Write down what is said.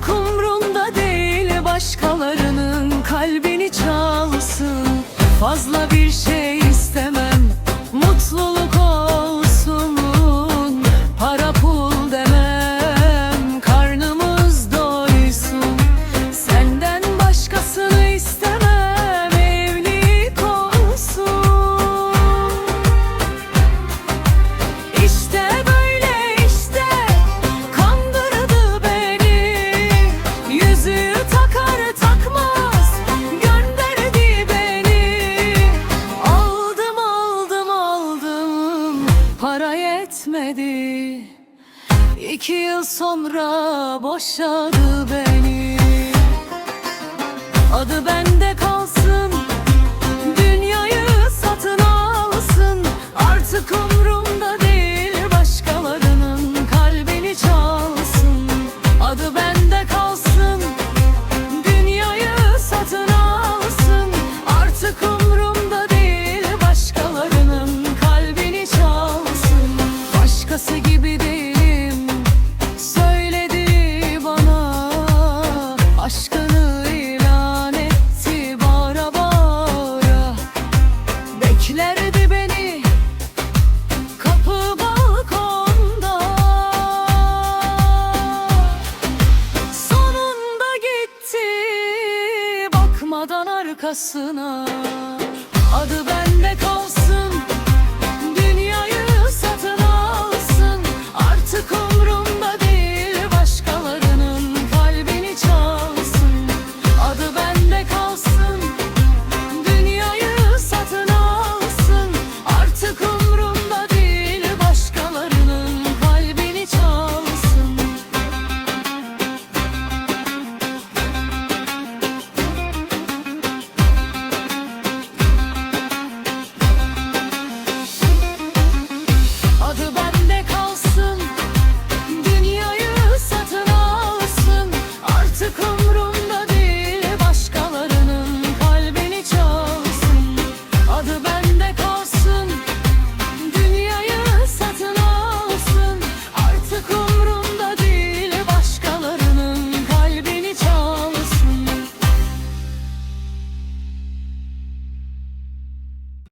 Artık umrumda değil başkalarının kalbini çalsın. Fazla bir şey İki yıl sonra boşadı beni arkasına